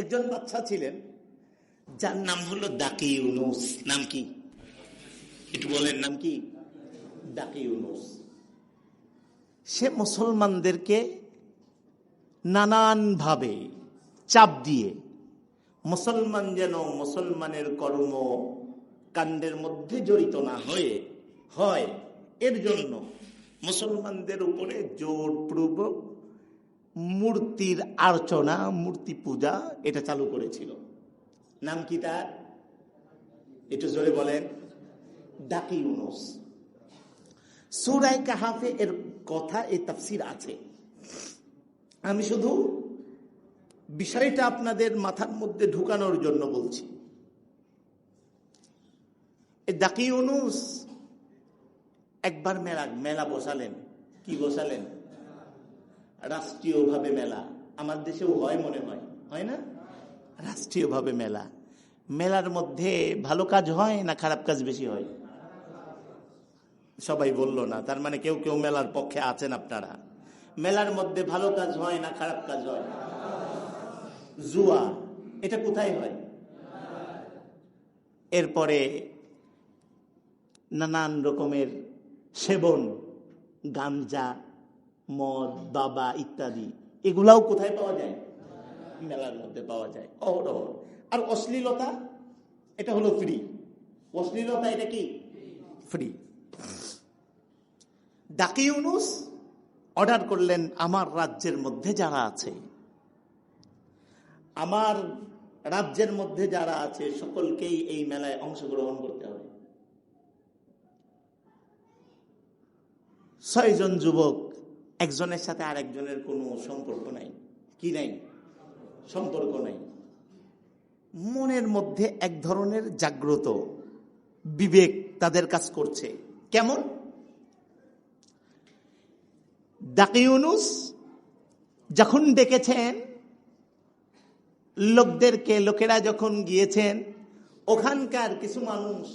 একজন বাচ্চা ছিলেন, যার নাম হলো দাকি ইউনুস। নাম কি? একটু বলেন, নাম কি? দাকি ইউনুস। সে মুসলমানদেরকে নানানভাবে চাপ দিয়ে, মুসলমান যেন মুসলমানের কর্ম কাণ্ডের মধ্যে জড়িত না হয়ে, হয়, এর জন্য মুসলমানদের উপরে জোরপূর্বক মূর্তির আর্চনা, মূর্তি পূজা এটা চালু করেছিল। নাম কি তার? একটু জোরে বলেন। ডাকি ইউনুস। সুরাই কাহাফে এর কথা এই তাফসির আছে। আমি শুধু বিষয়টা আপনাদের মাথার মধ্যে ঢুকানোর জন্য বলছি। ডাকি ইউনুস, একবার মেলা মেলা বসালেন। কি বসালেন? রাষ্ট্রীয়ভাবে মেলা। আমার দেশেও হয় মনে হয়। হয় না? রাষ্ট্রীয়ভাবে মেলা। মেলার মধ্যে ভালো কাজ হয় না খারাপ কাজ বেশি হয়? সবাই বলল না। তার মানে কেউ কেউ মেলার পক্ষে আছেন আপনারা। মেলার মধ্যে ভালো কাজ হয় না খারাপ কাজ হয়? জুয়া, এটা কোথায় হয়? এরপরে নানান রকমের সেবন গাঞ্জা মদ বাবা ইত্যাদি। এগুলাও কোথায় পাওয়া যায়? মেলার মধ্যে পাওয়া যায়। অহরহ। আর অশ্লীলতা, এটা হলো ফ্রি অশ্লীলতা এটা কি? ফ্রি ডাকি ইউনুস অর্ডার করলেন আমার রাজ্যের মধ্যে যারা আছে। আমার রাজ্যের মধ্যে যারা আছে, সকলকেই এই মেলায় অংশগ্রহণ করতে হবে। ছয়জন যুবক একজনের সাথে আর একজনের কোনো সম্পর্ক নাই। কি নাই? সম্পর্ক নাই। মনের মধ্যে এক ধরনের জাগ্রত বিবেক তাদের কাজ করছে। কেমন? ডাকিউনুস যখন ডেকেছেন, লোকদেরকে, লোকেরা যখন গিয়েছেন, ওখানকার কিছু মানুষ,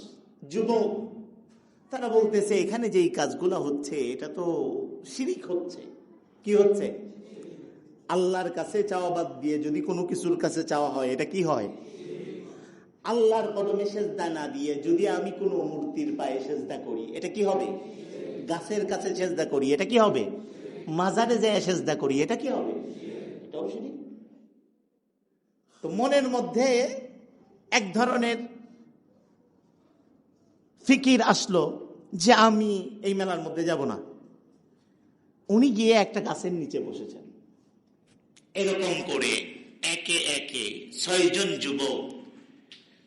যুবক তারা বলতেছে, এখানে যে কাজগুলো হচ্ছে, এটা তো শিরিক হচ্ছে। কি হচ্ছে? আল্লাহর কাছে চাওয়া বাদ দিয়ে যদি কোনো কিছুর কাছে চাওয়া হয়, এটা কি হয়? আল্লাহর কদমে সেজদা না দিয়ে যদি আমি কোনো মূর্তির পায়ে সেজদা করি, এটা কি হবে? গাছের কাছে সেজদা করি, এটা কি হবে? মাজারে যে সেজদা করি, এটা কি হবে? তো মনের মধ্যে এক ধরনের ফিকির আসলো। যে আমি এই মেলার মধ্যে যাব না। উনি গিয়ে একটা গাছের নিচে বসেছেন। এরকম করে একে একে ছয়জন যুবক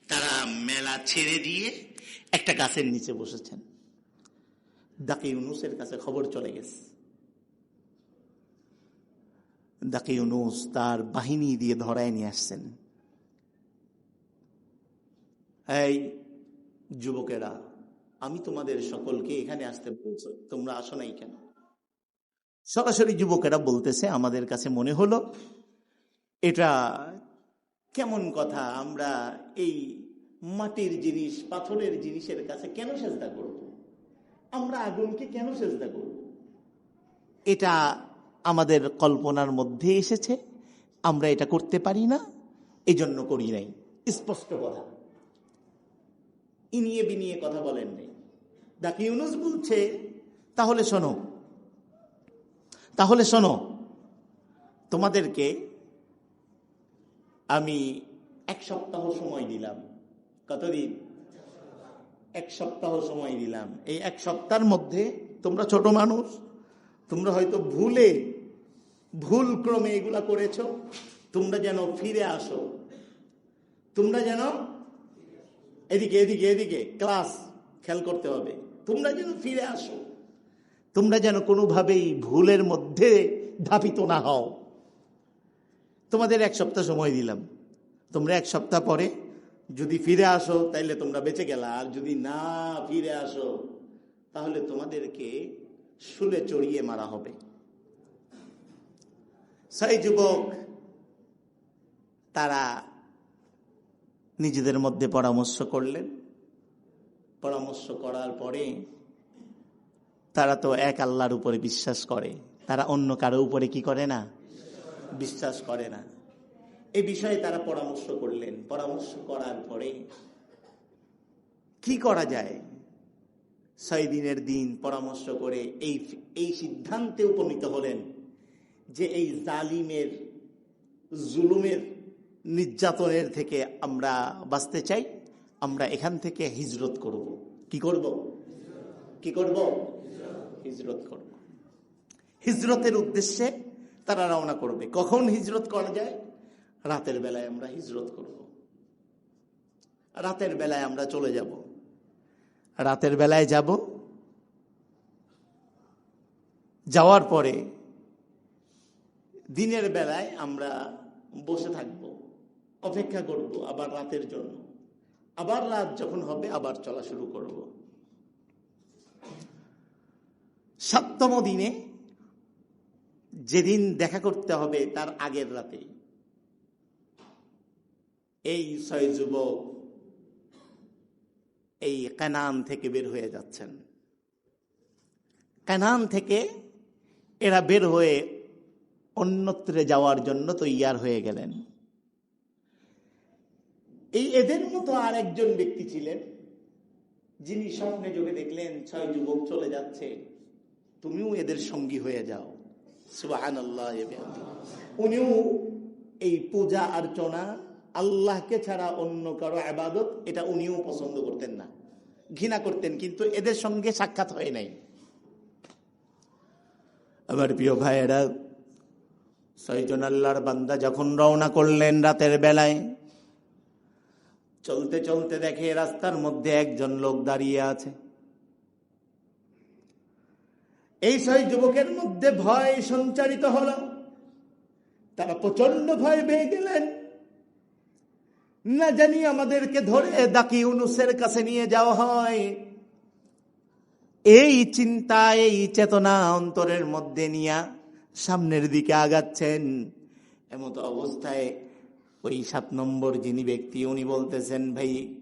তারা মেলা ছেড়ে দিয়ে একটা গাছের নিচে বসেছেন। দাকি ইউনুসের কাছে খবর চলে গেছে। দাকি ইউনুস তার বাহিনী দিয়ে ধরায় নিয়ে আসছেন। এই যুবকেরা আমি তোমাদের সকলকে এখানে আসতে বলছো, তোমরা আসো নাই কেন? সরাসরি যুবকেরা বলতেছে, আমাদের কাছে মনে হলো এটা কেমন কথা আমরা এই মাটির জিনিস, পাথরের জিনিসের কাছে কেন সেজদা করব? আমরা আগুনকে কেন সেজদা করব? এটা আমাদের কল্পনার মধ্যে এসেছে, আমরা এটা করতে পারি না এই জন্য করি নাই। স্পষ্ট কথা। ইনিয়ে বিনিয়ে কথা বলেন নাই। ডাকি ইউনুস বলছে, তাহলে শোনো তাহলে শোনো, তোমাদেরকে আমি এক সপ্তাহ সময় দিলাম। কতদিন? এক সপ্তাহ সময় দিলাম। এই এক সপ্তাহের মধ্যে তোমরা ছোট মানুষ, তোমরা হয়তো ভুলে, ভুল ক্রমে এগুলা করেছ, তোমরা যেন ফিরে আসো। তোমরা যেন এদিকে এদিকে এদিকে, ক্লাস খেয়াল করতে হবে। তোমরা যেন ফিরে আসো। তোমরা যেন কোনোভাবেই ভুলের মধ্যে ধাপিত না হও। তোমাদের এক সপ্তাহ সময় দিলাম। তোমরা এক সপ্তাহ পরে যদি ফিরে আসো, তাইলে তোমরা বেঁচে গেলা। আর যদি না ফিরে আসো, তাহলে তোমাদেরকে শুলে চড়িয়ে মারা হবে। সেই যুবক, তারা নিজেদের মধ্যে পরামর্শ করলেন। পরামর্শ করার পরে তারা তো এক আল্লাহর উপরে বিশ্বাস করে। তারা অন্য কারও উপরে কি করে না? বিশ্বাস করে না। এই বিষয়ে তারা পরামর্শ করলেন। পরামর্শ করার পরে কি করা যায়? ছয় দিনের দিন পরামর্শ করে এই এই সিদ্ধান্তে উপনীত হলেন যে এই জালিমের, জুলুমের নির্যাতনের থেকে আমরা বাঁচতে চাই। আমরা এখান থেকে হিজরত করব। কি করব? কি করব? হিজরত করব। হিজরতের উদ্দেশ্যে তারা রওনা করবে। কখন হিজরত করা যায়? রাতের বেলায় আমরা হিজরত করব। রাতের বেলায় আমরা চলে যাব। রাতের বেলায় যাব। যাওয়ার পরে দিনের বেলায় আমরা বসে থাকব। অপেক্ষা করব আবার রাতের জন্য। আবার রাত যখন হবে, আবার চলা শুরু করব। সপ্তম দিনে যেদিন দেখা করতে হবে, তার আগের রাতে এই ছয় যুবক এই কানান থেকে বের হয়ে যাচ্ছেন। কানান থেকে এরা বের হয়ে অন্যত্রে যাওয়ার জন্য তৈয়ার হয়ে গেলেন। এই এদের মতো আর একজন ব্যক্তি ছিলেন, যিনি স্বপ্নে যোগে দেখলেন, ছয় যুবক চলে যাচ্ছে, তুমিও এদের সঙ্গী হয়ে যাও। আল্লাহ উনিও এই পূজা অর্চনা আল্লাহকে ছাড়া অন্য কারও আবাদত, এটা উনিও পছন্দ করতেন না। ঘৃণা করতেন, কিন্তু এদের সঙ্গে সাক্ষাৎ হয় নাই। আমার প্রিয় ভাইয়েরা, ছয়জন আল্লাহর বান্দা যখন রওনা করলেন রাতের বেলায় চলতে চলতে দেখে রাস্তার মধ্যে একজন লোক দাঁড়িয়ে আছে। এই ছয় যুবকের মধ্যে ভয় সঞ্চারিত হল। তারা প্রচণ্ড ভয় পেয়ে গেলেন। না জানি আমাদেরকে ধরে দাকি উনুসের কাছে নিয়ে যাওয়া হয়। এই চিন্তা, এই চেতনা অন্তরের মধ্যে নিয়ে সামনের দিকে আগাচ্ছেন। এমতো অবস্থায় ওই সাত নম্বর যিনি ব্যক্তি, উনি বলতেছেন, ভাই,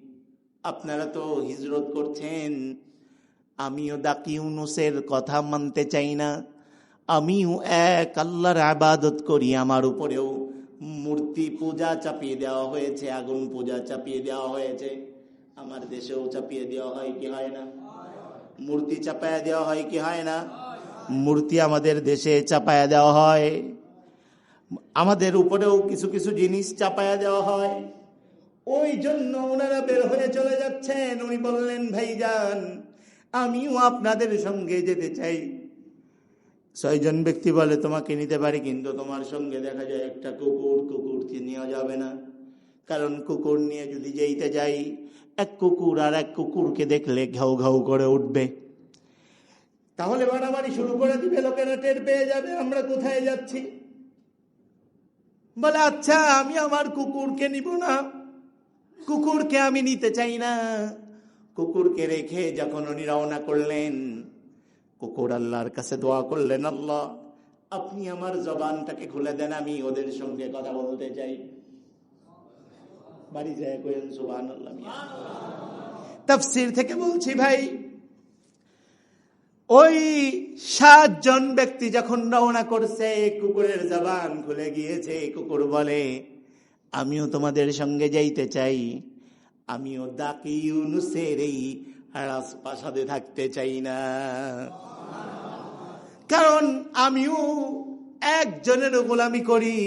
আপনারা তো হিজরত করছেন। আমিও দাকি উনুসের কথা মানতে চাই না। আমিও এক আল্লাহর আবাদত করি। আমার উপরেও মূর্তি পূজা চাপিয়ে দেওয়া হয়েছে, আগুন পূজা চাপিয়ে দেওয়া হয়েছে। আমার দেশেও চাপিয়ে দেওয়া হয় কি হয় না? মূর্তি চাপায়া দেওয়া হয় কি হয় না? মূর্তি আমাদের দেশে চাপায়া দেওয়া হয়। আমাদের উপরেও কিছু কিছু জিনিস চাপায়া দেওয়া হয়। ওই জন্য ওনারা বের হয়ে চলে যাচ্ছেন। উনি বললেন, ভাইজান, আমিও আপনাদের সঙ্গে যেতে চাই। ছয়জন ব্যক্তি বলে, তোমাকে নিতে পারি, কিন্তু তোমার সঙ্গে দেখা যায় একটা কুকুর কুকুর নেওয়া যাবে না। কারণ কুকুর নিয়ে যদি যেতে যাই, এক কুকুর আর এক কুকুরকে দেখলে ঘাউ ঘাউ করে উঠবে। তাহলে বাড়াবাড়ি শুরু করে দিবে, লোকেরা টের পেয়ে যাবে, আমরা কোথায় যাচ্ছি? বলে আচ্ছা আমি আমার কুকুরকে নিব না। কুকুরকে আমি নিতে চাই না। কুকুরকে রেখে যখন উনি রওনা করলেন, কুকুর আল্লাহর কাছে দোয়া করলেন, আল্লাহ, আপনি আমার জবানটাকে খুলে দেন, আমি ওদের সঙ্গে কথা বলতে চাই। বাড়ি যায় কয়েন সুবান তফসির থেকে বলছি ভাই ওই সাতজন ব্যক্তি যখন রওনা করছে, কুকুরের জবান খুলে গিয়েছে, কুকুর বলে, আমিও তোমাদের সঙ্গে যাইতে চাই। আমিও দাকি ইউনুসের এই রাজপ্রাসাদে থাকতে চাই না। কারণ আমিও একজনের গোলামি করি,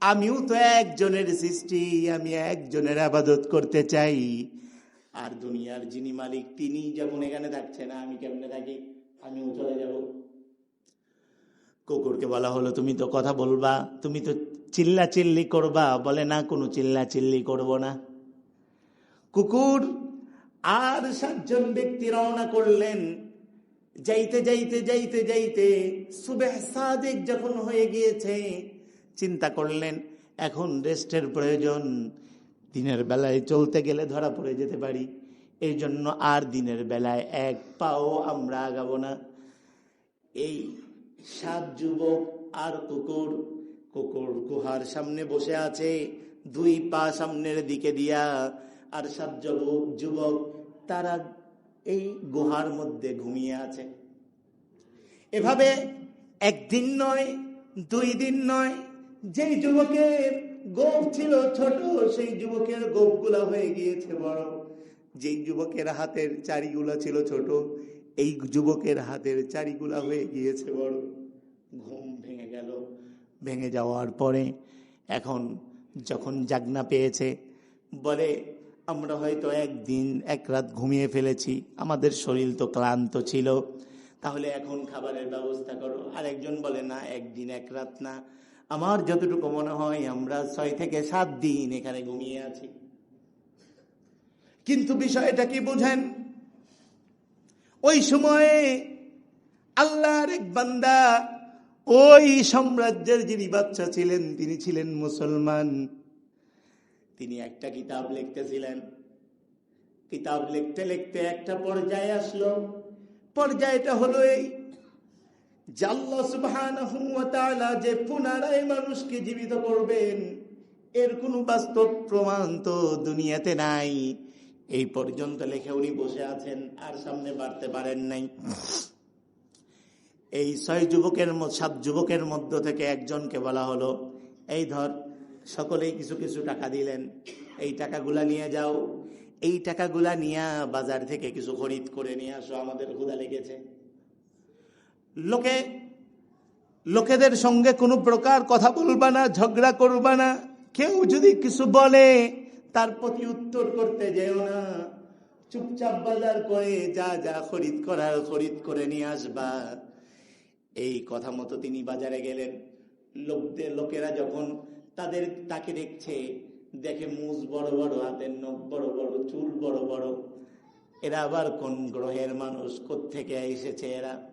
আমিও তো একজনের সৃষ্টি, আমি একজনের আবাদত করতে চাই। আর দুনিয়ার যিনি মালিক তিনি যেমন এখানে থাকছে না আমি কেমনে থাকি? আমিও চলে যাব। কুকুরকে বলা হলো, তুমি তো কথা বলবা, তুমি তো চিল্লা চিল্লি করবা। বলে, না, কোনো চিল্লা চিল্লি করব না। কুকুর আর সাতজন ব্যক্তি রওনা করলেন। যাইতে যাইতে যাইতে যাইতে সুবেহ সাদেক যখন হয়ে গিয়েছে, চিন্তা করলেন, এখন রেস্টের প্রয়োজন। দিনের বেলায় চলতে গেলে ধরা পড়ে যেতে পারি। এই জন্য আর দিনের বেলায় এক পাও আমরা আগাবো না। এই সাত যুবক আর কুকুর কুকুর গুহার সামনে বসে আছে, দুই পা সামনের দিকে দিয়া। আর সাত যুবক যুবক, তারা এই গুহার মধ্যে ঘুমিয়ে আছে। এভাবে একদিন নয়, দুই দিন নয়, যেই যুবকের গোপ ছিল ছোট, সেই যুবকের গোপগুলা হয়ে গিয়েছে বড়। যেই যুবকের হাতের চারিগুলা ছিল ছোট, এই যুবকের হাতের চারিগুলা হয়ে গিয়েছে বড়। ঘুম ভেঙে গেল। ভেঙে যাওয়ার পরে এখন যখন জাগনা পেয়েছে, বলে, আমরা হয়তো একদিন, এক রাত ঘুমিয়ে ফেলেছি, আমাদের শরীর তো ক্লান্ত ছিল। তাহলে এখন খাবারের ব্যবস্থা করো। আর একজন বলে, না, একদিন, এক রাত না। আমার যতটুকু মনে হয়, আমরা ছয় থেকে সাত দিন এখানে ঘুমিয়ে আছি। কিন্তু বিষয়টা কি বুঝেন? ওই সময়ে আল্লাহর এক বান্দা, ওই সাম্রাজ্যের যিনি বাচ্চা ছিলেন, তিনি ছিলেন মুসলমান। তিনি একটা কিতাব লিখতেছিলেন। কিতাব লিখতে লিখতে একটা পর্যায়ে আসলো। পর্যায়টা হলো এই তাআলা যে পুনরায় মানুষকে জীবিত করবেন, এর কোনো বাস্তব প্রমাণ তো দুনিয়াতে নাই। এই পর্যন্ত লেখে উনি বসে আছেন, আর সামনে বাড়তে পারেন নাই। এই ছয় যুবকের সাত যুবকের মধ্য থেকে একজনকে বলা হলো, এই ধর, সকলেই কিছু কিছু টাকা দিলেন, এই টাকাগুলা নিয়ে যাও। এই টাকাগুলা নিয়ে বাজার থেকে কিছু খরিদ করে নিয়ে আসো, আমাদের ক্ষুদা লেগেছে। লোকে, লোকেদের সঙ্গে কোনো প্রকার কথা বলবা না, ঝগড়া করবা না। কেউ যদি কিছু বলে, তার প্রতি উত্তর করতে যেও না। চুপচাপ বাজার করে যা যা খরিদ করার, খরিদ করে নিয়ে আসবা। এই কথা মতো তিনি বাজারে গেলেন। লোকদের, লোকেরা যখন তাদের, তাকে দেখছে, দেখে মুজ বড় বড় হাতের নখ বড় বড়, চুল বড় বড়। এরা আবার কোন গ্রহের মানুষ? থেকে এসেছে এরা?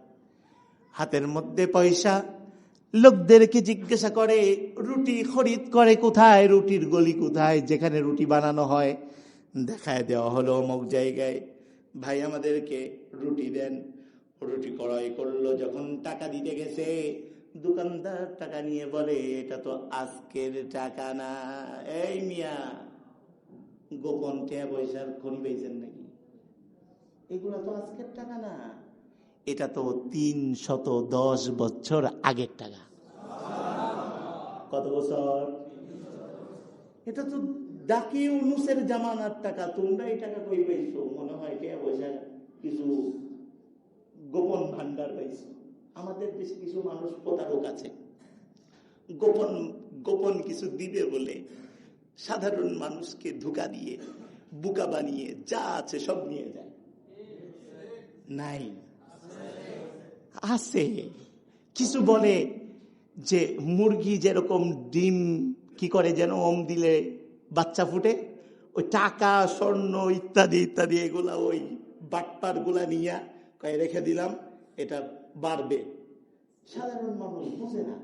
হাতের মধ্যে পয়সা। লোকদেরকে জিজ্ঞাসা করে, রুটি খরিদ করে কোথায়? রুটির গলি কোথায়? যেখানে রুটি বানানো হয়। দেখায় দেওয়া হলো অমুক জায়গায়। ভাই আমাদেরকে রুটি দেন। রুটি ক্রয় করল। যখন টাকা দিতে গেছে, দোকানদার টাকা নিয়ে বলে, এটা তো আজকের টাকা না। এই মিয়া, গোপন টিয়া পয়সার খনি পেয়েছেন নাকি? এগুলা তো আজকের টাকা না। এটা তো তিন শত দশ বছর আগের টাকা কত বছর? এটা তো ডাকি উনুসের জামানার টাকা, তোমরা এই টাকা কই পাইছো? মনে হয় টিয়া পয়সা কিছু গোপন ভান্ডার পাইছো। আমাদের দেশে কিছু মানুষ প্রতারক আছে। গোপন গোপন কিছু দিবে বলে সাধারণ মানুষকে ধোকা দিয়ে, বুকা বানিয়ে যা আছে সব নিয়ে যায়। নাই। আছে। কিছু বলে যে মুরগি যেরকম ডিম কি করে যেন ওম দিলে বাচ্চা ফুটে, ওই টাকা, স্বর্ণ ইত্যাদি ইত্যাদি, এগুলা ওই বাটপারগুলা নিয়ে কয়ে রেখে দিলাম, এটা বাড়বে। সাধারণ মানুষ বুঝে না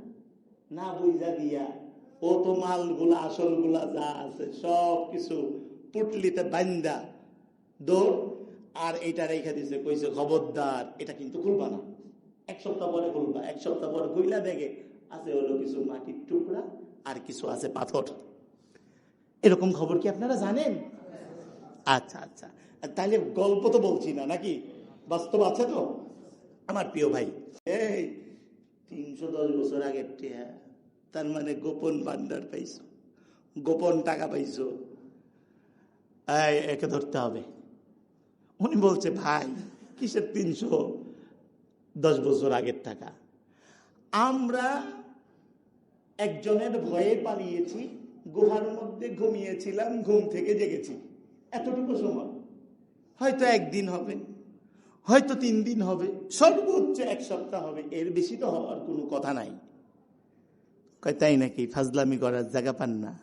না বুঝা দিয়া ও তো মালগুলা, আসলগুলা যা আছে সব কিছু পুটলিতে বান্দা দৌড়, আর এটা রেখে দিছে, কইছে খবরদার, এটা কিন্তু খুলবা না। এক সপ্তাহ পরে খুলবা এক সপ্তাহ পরে খুইলা দেখে আছে হলো কিছু মাটির টুকরা আর কিছু আছে পাথর। এরকম খবর কি আপনারা জানেন? আচ্ছা আচ্ছা। তাহলে গল্প তো বলছি না, নাকি? বাস্তব আছে তো? আমার প্রিয় ভাই, এই তিনশো দশ বছর আগের তার মানে গোপন ভান্ডার পাইছো, গোপন টাকা পাইছো। একে ধরতে হবে। উনি বলছে, ভাই, কিসের তিনশো? দশ বছর আগের টাকা। আমরা একজনের ভয়ে পালিয়েছি, গুহার মধ্যে ঘুমিয়েছিলাম, ঘুম থেকে জেগেছি। এতটুকু সময়। হয়তো একদিন হবে, হয়তো তিন দিন হবে, সর্বোচ্চ এক সপ্তাহ হবে, এর বেশি তো হওয়ার কোনো কথা নাই। তাই নাকি ফাজলামি করার জায়গা পান না?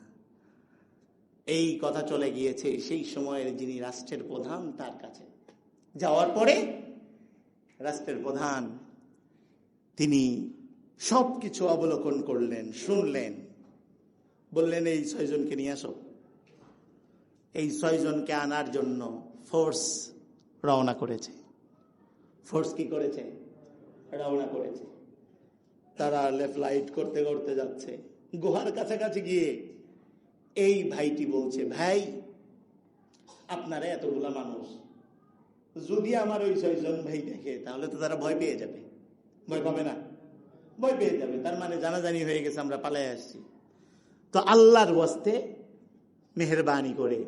এই কথা চলে গিয়েছে সেই সময়ের যিনি রাষ্ট্রের প্রধান, তার কাছে। যাওয়ার পরে রাষ্ট্রের প্রধান, তিনি সব কিছু অবলোকন করলেন, শুনলেন। বললেন, এই ছয়জনকে নিয়ে আসো। এই ছয়জনকে আনার জন্য ফোর্স রওনা করেছে। ফোর্স কি করেছে? রওনা করেছে। তারা লেফলাইট করতে করতে যাচ্ছে। গুহার কাছাকাছি গিয়ে এই ভাইটি বলছে, ভাই, আপনারা এতগুলা মানুষ যদি আমার ওই ছয়জন ভাই দেখে, তাহলে তো তারা ভয় পেয়ে যাবে। ভয় পাবে না। ভয় পেয়ে যাবে। তার মানে জানাজানি হয়ে গেছে, আমরা পালাই আসছি। তো আল্লাহর ওয়াস্তে মেহরবানি করে,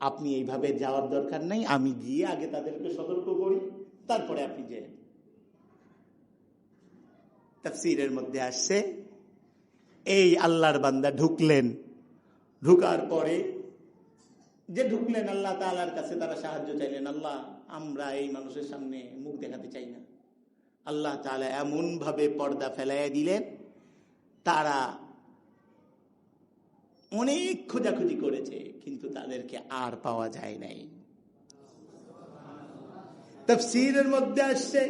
আপনি এইভাবে যাওয়ার দরকার নাই, আমি গিয়ে আগে তাদেরকে সতর্ক করি, তারপরে আপনি যে তাফসিরের মধ্যে আসছে, এই আল্লাহর বান্দা ঢুকলেন। ঢুকার পরে যে ঢুকলেন, আল্লাহ তালার কাছে তারা সাহায্য চাইলেন, আল্লাহ আমরা এই মানুষের সামনে মুখ দেখাতে চাই না। আল্লাহ তালা এমন ভাবে পর্দা ফেলাইয়া দিলেন, তারা অনেক খোঁজাখুঁজি করেছে, কিন্তু তাদেরকে আর পাওয়া যায় নাই। তফসিরের মধ্যে আসছে,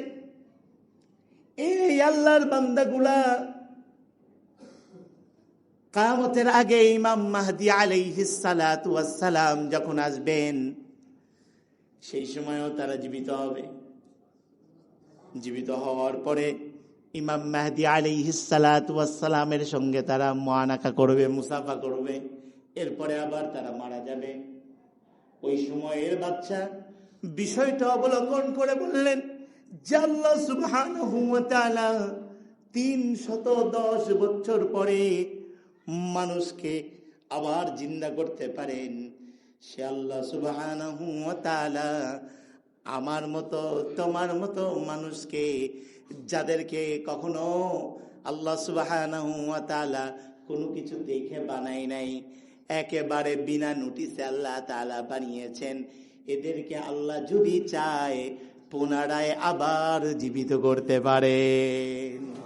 এই আল্লাহর বান্দাগুলা কামতের আগে ইমাম মাহদি আলাইহিসালাম যখন আসবেন সেই সময়ও তারা জীবিত হবে। জীবিত হওয়ার পরে ইমাম মাহদি আলাইহিসালামের সঙ্গে তারা মহানাকা করবে, মুসাফা করবে। এরপরে আবার তারা মারা যাবে। ওই সময়ের বাচ্চা বিষয়টা অবলম্বন করে বললেন তিন শত দশ বছর পরে মানুষকে আবার জিন্দা করতে পারেন। সে আল্লাহ সুবহান আমার মতো, তোমার মতো মানুষকে, যাদেরকে কখনো আল্লাহ সুবাহ কোনো কিছু দেখে বানাই নাই, একেবারে বিনা নোটিসে আল্লাহ তালা বানিয়েছেন। এদেরকে আল্লাহ যদি চায়, পুনরায় আবার জীবিত করতে পারেন।